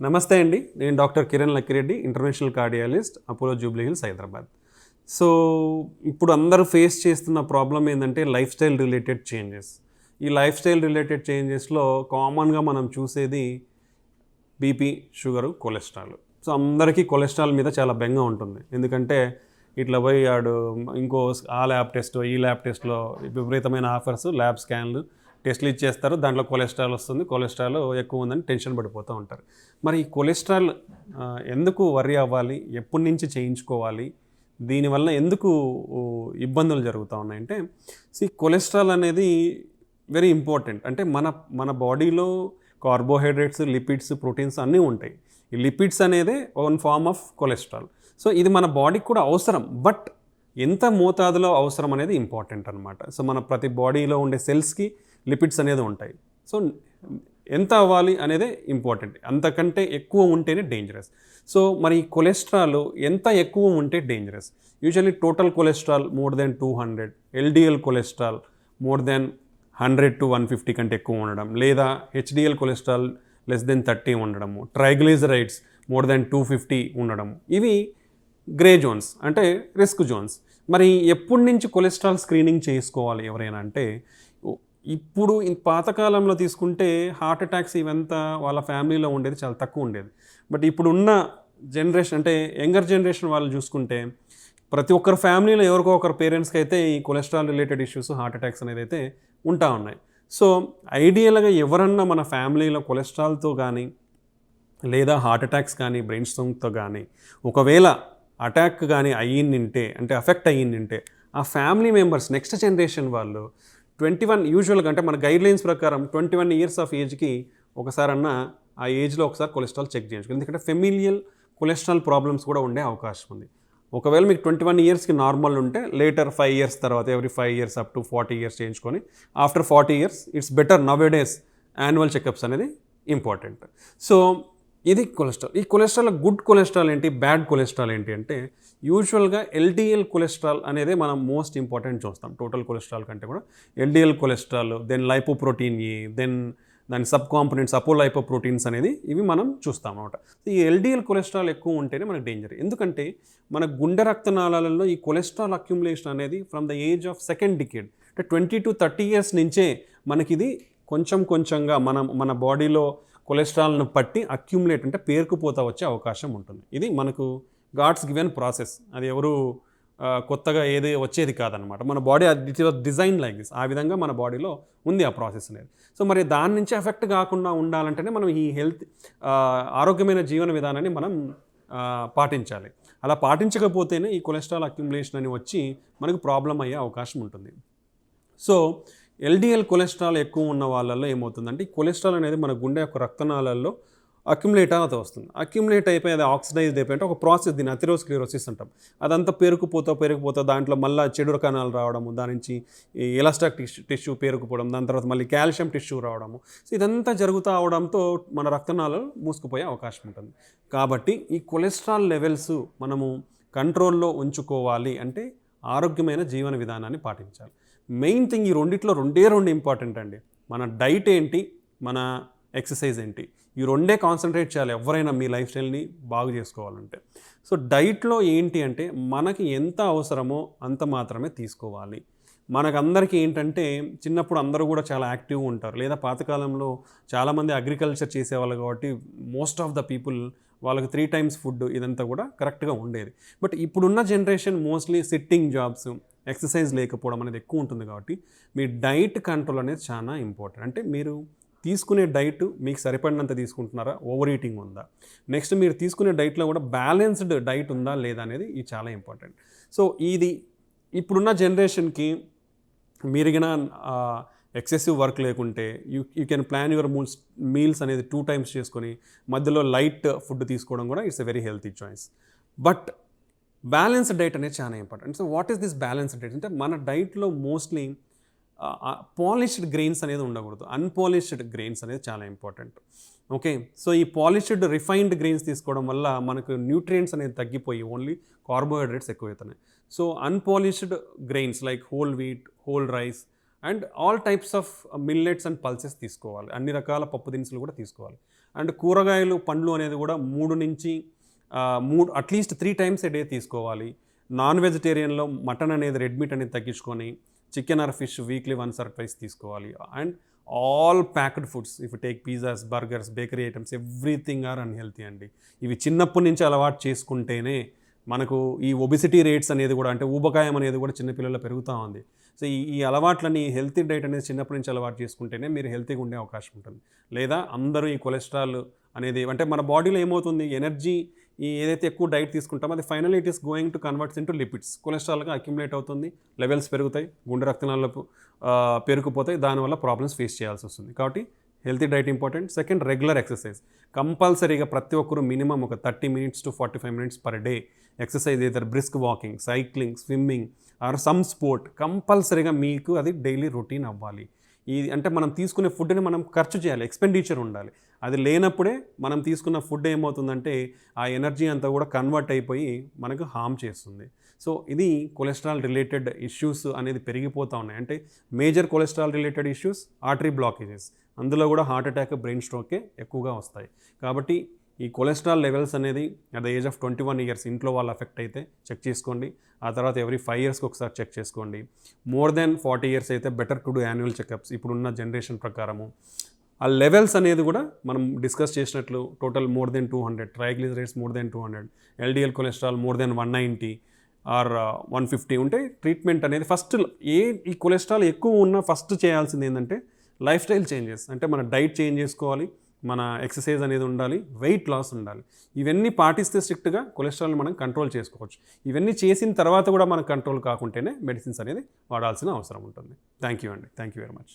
నమస్తే అండి. నేను doctor Kiran Lakkireddy international cardiologist Apollo Jubilee Hills Hyderabad. So ఇప్పుడు అందరూ ఫేస్ చేస్తున్న ప్రాబ్లం ఏంటంటే లైఫ్ స్టైల్ రిలేటెడ్ చేంజెస్. ఈ లైఫ్ స్టైల్ రిలేటెడ్ చేంజెస్లో కామన్గా మనం చూసేది బీపీ షుగరు కొలెస్ట్రాల్. సో అందరికీ కొలెస్ట్రాల్ మీద చాలా బెంగ ఉంటుంది. ఎందుకంటే ఇట్లా పోయి ఆడు ఇంకో ఆ ల్యాబ్ టెస్ట్ ఈ ల్యాబ్ టెస్ట్లో విపరీతమైన ఆఫర్స్ ల్యాబ్ స్కాన్లు టెస్ట్లు ఇచ్చేస్తారు దాంట్లో కొలెస్ట్రాల్ వస్తుంది కొలెస్ట్రాల్ ఎక్కువ ఉందని టెన్షన్ పడిపోతూ ఉంటారు. మరి ఈ కొలెస్ట్రాల్ ఎందుకు వర్రీ అవ్వాలి ఎప్పటి నుంచి చేయించుకోవాలి దీనివల్ల ఎందుకు ఇబ్బందులు జరుగుతూ ఉన్నాయంటే సి కొలెస్ట్రాల్ అనేది వెరీ ఇంపార్టెంట్. అంటే మన మన బాడీలో కార్బోహైడ్రేట్స్ లిపిడ్స్ ప్రోటీన్స్ అన్నీ ఉంటాయి. ఈ లిపిడ్స్ అనేదే one form of cholesterol. So ఇది మన బాడీకి కూడా అవసరం బట్ ఎంత మోతాదులో అవసరం అనేది ఇంపార్టెంట్ అనమాట సో మన ప్రతి బాడీలో ఉండే సెల్స్కి లిపిడ్స్ అనేది ఉంటాయి. సో ఎంత అవ్వాలి అనేదే ఇంపార్టెంట్. అంతకంటే ఎక్కువ ఉంటేనే డేంజరస్ సో మరి కొలెస్ట్రాల్ ఎంత ఎక్కువ ఉంటే dangerous usually total cholesterol more than two hundred LDL cholesterol more than hundred to one fifty కంటే ఎక్కువ ఉండడం లేదా HDL cholesterol less than thirty ఉండడము triglycerides more than two fifty ఉండడం ఇవి గ్రే జోన్స్ అంటే రిస్క్ జోన్స్ మరి ఎప్పటి నుంచి కొలెస్ట్రాల్ స్క్రీనింగ్ చేసుకోవాలి ఎవరైనా అంటే ఇప్పుడు ఈ పాతకాలంలో తీసుకుంటే హార్ట్ అటాక్స్ ఇవంతా వాళ్ళ ఫ్యామిలీలో ఉండేది చాలా తక్కువ ఉండేది. బట్ ఇప్పుడు ఉన్న జనరేషన్ అంటే యంగర్ జనరేషన్ వాళ్ళు చూసుకుంటే ప్రతి ఒక్కరి ఫ్యామిలీలో ఎవరికో ఒకరు పేరెంట్స్కి అయితే ఈ cholesterol related issues heart attacks అనేది అయితే ఉంటా ఉన్నాయి. సో ఐడియల్గా ఎవరన్నా మన ఫ్యామిలీలో కొలెస్ట్రాల్తో కానీ లేదా హార్ట్ అటాక్స్ కానీ బ్రెయిన్ స్ట్రోక్తో కానీ ఒకవేళ అటాక్ కానీ అయ్యిందంటే అంటే అఫెక్ట్ అయ్యిందంటే ఆ ఫ్యామిలీ మెంబర్స్ నెక్స్ట్ జనరేషన్ వాళ్ళు ట్వంటీ వన్ యూజువల్గా అంటే మన గైడ్ లైన్స్ ప్రకారం ట్వంటీ వన్ ఇయర్స్ ఆఫ్ ఏజ్కి ఒకసారన్నా ఆ ఏజ్లో ఒకసారి కొలెస్ట్రాల్ చెక్ చేయించుకోండి. ఎందుకంటే ఫెమిలియల్ కొలెస్ట్రాల్ ప్రాబ్లమ్స్ కూడా ఉండే అవకాశం ఉంది. ఒకవేళ మీకు ట్వంటీ వన్ ఇయర్స్కి నార్మల్ ఉంటే లేటర్ ఫైవ్ ఇయర్స్ తర్వాత every five years up to forty years చేయించుకొని after forty years it's better nowadays annual checkups అనేది ఇంపార్టెంట్ సో ఇది కొలెస్ట్రాల్. ఈ కొలెస్ట్రాల్ గుడ్ కొలెస్ట్రాల్ ఏంటి? బ్యాడ్ కొలెస్ట్రాల్ ఏంటి అంటే యూజువల్గా ఎల్డిఎల్ కొలెస్ట్రాల్ అనేది మనం మోస్ట్ ఇంపార్టెంట్ చూస్తాం. టోటల్ కొలెస్ట్రాల్ కంటే కూడా. LDL cholesterol then lipoprotein A then దాని సబ్ కాంపనెంట్స్ అపో లైపోప్రోటీన్స్ అనేది ఇవి మనం చూస్తాం అనమాట ఈ ఎల్డిఎల్ కొలెస్ట్రాల్ ఎక్కువ ఉంటేనే మనకు డేంజర్. ఎందుకంటే మన గుండె రక్తనాళాలలో ఈ కొలెస్ట్రాల్ అక్యుములేషన్ అనేది from the age of second decade. అంటే ట్వంటీ టు థర్టీ ఇయర్స్ నుంచే మనకిది కొంచెం కొంచెంగా మనం మన బాడీలో కొలెస్ట్రాల్ను పట్టి అక్యుములేట్ అంటే పేరుకుపోతా వచ్చే అవకాశం ఉంటుంది. ఇది మనకు గాడ్స్ గివెన్ ప్రాసెస్ అది ఎవరు కొత్తగా ఏది వచ్చేది కాదనమాట మన body it was design like this ఆ విధంగా మన బాడీలో ఉంది ఆ ప్రాసెస్ అనేది. సో మరి దాని నుంచి ఎఫెక్ట్ కాకుండా ఉండాలంటేనే మనం ఈ హెల్త్ ఆరోగ్యమైన జీవన విధానాన్ని మనం పాటించాలి. అలా పాటించకపోతేనే ఈ కొలెస్ట్రాల్ అక్యుములేషన్ అని వచ్చి మనకు ప్రాబ్లం అయ్యే అవకాశం ఉంటుంది. సో ఎల్డిఎల్ కొలెస్ట్రాల్ ఎక్కువ ఉన్న వాళ్ళల్లో ఏమవుతుందంటే ఈ కొలెస్ట్రాల్ అనేది మన గుండె యొక్క రక్తనాళాల్లో అక్యుములేట్ అవుతూ వస్తుంది. అక్యుములేట్ అయిపోయి అది ఆక్సిడైజ్డ్ అయిపోయి ఒక ప్రాసెస్ దీన్ని అథిరోస్క్లిరోసిస్ అంటాం. అదంతా పేరుకుపోతా పేరుకుపోతా దాంట్లో మళ్ళీ చెడు కణాలు రావడము దాని నుంచి ఈ ఎలాస్టాక్ టిష్యూ టిష్యూ పేరుకుపోవడం దాని తర్వాత మళ్ళీ కాల్షియం టిష్యూ రావడము. సో ఇదంతా జరుగుతూ అవడంతో మన రక్తనాళాలు మూసుకుపోయే అవకాశం ఉంటుంది. కాబట్టి ఈ కొలెస్ట్రాల్ లెవెల్స్ మనము కంట్రోల్లో ఉంచుకోవాలి అంటే ఆరోగ్యమైన జీవన విధానాన్ని పాటించాలి. మెయిన్ థింగ్ ఈ రెండిట్లో రెండే రెండు ఇంపార్టెంట్ అండి. మన డైట్ ఏంటి? మన ఎక్సర్సైజ్ ఏంటి? ఈ రెండే కాన్సన్ట్రేట్ చేయాలి ఎవరైనా మీ లైఫ్ స్టైల్ని బాగు చేసుకోవాలంటే. సో డైట్లో ఏంటి అంటే మనకి ఎంత అవసరమో అంత మాత్రమే తీసుకోవాలి. మనకందరికీ ఏంటంటే చిన్నప్పుడు అందరూ కూడా చాలా యాక్టివ్గా ఉంటారు. లేదా పాతకాలంలో చాలామంది అగ్రికల్చర్ చేసేవాళ్ళు కాబట్టి మోస్ట్ ఆఫ్ ద పీపుల్ వాళ్ళకి త్రీ టైమ్స్ ఫుడ్ ఇదంతా కూడా కరెక్ట్గా ఉండేది. బట్ ఇప్పుడున్న generation mostly sitting jobs exercise లేకపోవడం అనేది ఎక్కువ ఉంటుంది కాబట్టి మీ డైట్ కంట్రోల్ అనేది చాలా ఇంపార్టెంట్. అంటే మీరు తీసుకునే డైట్ మీకు సరిపడినంత తీసుకుంటున్నారా? ఓవర్ ఈటింగ్ ఉందా? నెక్స్ట్ మీరు తీసుకునే డైట్లో కూడా బ్యాలెన్స్డ్ డైట్ ఉందా లేదా అనేది ఇది చాలా ఇంపార్టెంట్. సో ఇది ఇప్పుడున్న జనరేషన్కి మీరిగిన ఎక్సెసివ్ వర్క్ లేకుంటే you you can plan your meals meals అనేది టూ టైమ్స్ చేసుకొని మధ్యలో లైట్ ఫుడ్ తీసుకోవడం కూడా it's a very healthy choice. But balanced diet అనేది చాలా important. So what is this balanced diet? అంటే మన డైట్లో మోస్ట్లీ పాలిష్డ్ గ్రెయిన్స్ అనేది ఉండకూడదు. అన్పాలిష్డ్ గ్రెయిన్స్ అనేది చాలా ఇంపార్టెంట్. ఓకే? సో ఈ పాలిష్డ్ రిఫైన్డ్ గ్రెయిన్స్ తీసుకోవడం వల్ల మనకు న్యూట్రియంట్స్ అనేది తగ్గిపోయి only carbohydrates ఎక్కువవుతున్నాయి so unpolished grains like whole wheat whole rice and all types of millets and pulses తీసుకోవాలి. అన్ని రకాల పప్పు దినుసులు కూడా తీసుకోవాలి. అండ్ కూరగాయలు పండ్లు అనేది కూడా మూడు నుంచి మూడు at least three times a day తీసుకోవాలి. నాన్ వెజిటేరియన్లో మటన్ అనేది రెడ్ మీట్ అనేది తగ్గించుకొని chicken or fish weekly once or twice తీసుకోవాలి. And all packed foods if take pizzas burgers bakery items everything are unhealthy అండి. ఇవి చిన్నప్పటి నుంచి అలవాటు చేసుకుంటేనే మనకు ఈ ఒబిసిటీ రేట్స్ అనేది కూడా అంటే ఊబకాయం అనేది కూడా చిన్నపిల్లల్లో పెరుగుతూ ఉంది. సో ఈ ఈ అలవాట్లని హెల్తీ డైట్ అనేది చిన్నప్పటి నుంచి అలవాటు చేసుకుంటేనే మీరు హెల్తీగా ఉండే అవకాశం ఉంటుంది. లేదా అందరూ ఈ కొలెస్ట్రాల్ అనేది అంటే మన బాడీలో ఏమవుతుంది? ఎనర్జీ ఈ ఏదైతే ఎక్కువ డైట్ తీసుకుంటామో అది final it is going to converts into lipids. కొలెస్ట్రాల్గా accumulate అవుతుంది లెవెల్స్ పెరుగుతాయి గుండె రక్తనాళాలు పెరుగుపోతాయి దానివల్ల ప్రాబ్లమ్స్ ఫేస్ చేయాల్సి వస్తుంది. కాబట్టి healthy diet important. Second regular exercise. కంపల్సరీగా ప్రతి ఒక్కరు మినిమం ఒక thirty minutes to forty five minutes per day exercise either brisk walking cycling swimming or some sport కంపల్సరీగా మీకు అది డైలీ రొటీన్ అవ్వాలి. ఈ అంటే మనం తీసుకునే ఫుడ్ని మనం ఖర్చు చేయాలి ఎక్స్పెండిచర్ ఉండాలి. అది లేనప్పుడే మనం తీసుకున్న ఫుడ్ ఏమవుతుందంటే ఆ ఎనర్జీ అంతా కూడా కన్వర్ట్ అయిపోయి మనకు హామ్ చేస్తుంది. సో ఇది కొలెస్ట్రాల్ రిలేటెడ్ ఇష్యూస్ అనేది పెరిగిపోతూ ఉన్నాయి. అంటే major cholesterol related issues artery blockages. అందులో కూడా హార్ట్ అటాక్ బ్రెయిన్ స్ట్రోకే ఎక్కువగా వస్తాయి. కాబట్టి ఈ కొలెస్ట్రాల్ లెవెల్స్ అనేది at the age of twenty one years ఇంట్లో వాళ్ళు ఎఫెక్ట్ అయితే చెక్ చేసుకోండి. ఆ తర్వాత ఎవ్రీ ఫైవ్ ఇయర్స్కి ఒకసారి చెక్ చేసుకోండి. మోర్ దెన్ ఫార్టీ ఇయర్స్ అయితే better to do annual checkups ఇప్పుడున్న జనరేషన్ ప్రకారము. ఆ లెవెల్స్ అనేది కూడా మనం డిస్కస్ చేసినట్లు total more than two hundred triglycerides more than two hundred LDL cholesterol more than one ninety or one fifty ఉంటే treatment అనేది ఫస్ట్ ఏ ఈ కొలెస్ట్రాల్ ఎక్కువ ఉన్న ఫస్ట్ చేయాల్సింది ఏంటంటే లైఫ్ స్టైల్ చేంజెస్ అంటే మన డైట్ చేంజ్ చేసుకోవాలి. మన ఎక్సర్సైజ్ అనేది ఉండాలి వెయిట్ లాస్ ఉండాలి. ఇవన్నీ పాటిస్తే స్ట్రిక్ట్గా కొలెస్ట్రాల్ని మనం కంట్రోల్ చేసుకోవచ్చు. ఇవన్నీ చేసిన తర్వాత కూడా మనకు కంట్రోల్ కాకుంటేనే మెడిసిన్స్ అనేది వాడాల్సిన అవసరం ఉంటుంది. థ్యాంక్ యూ అండి. Thank you very much.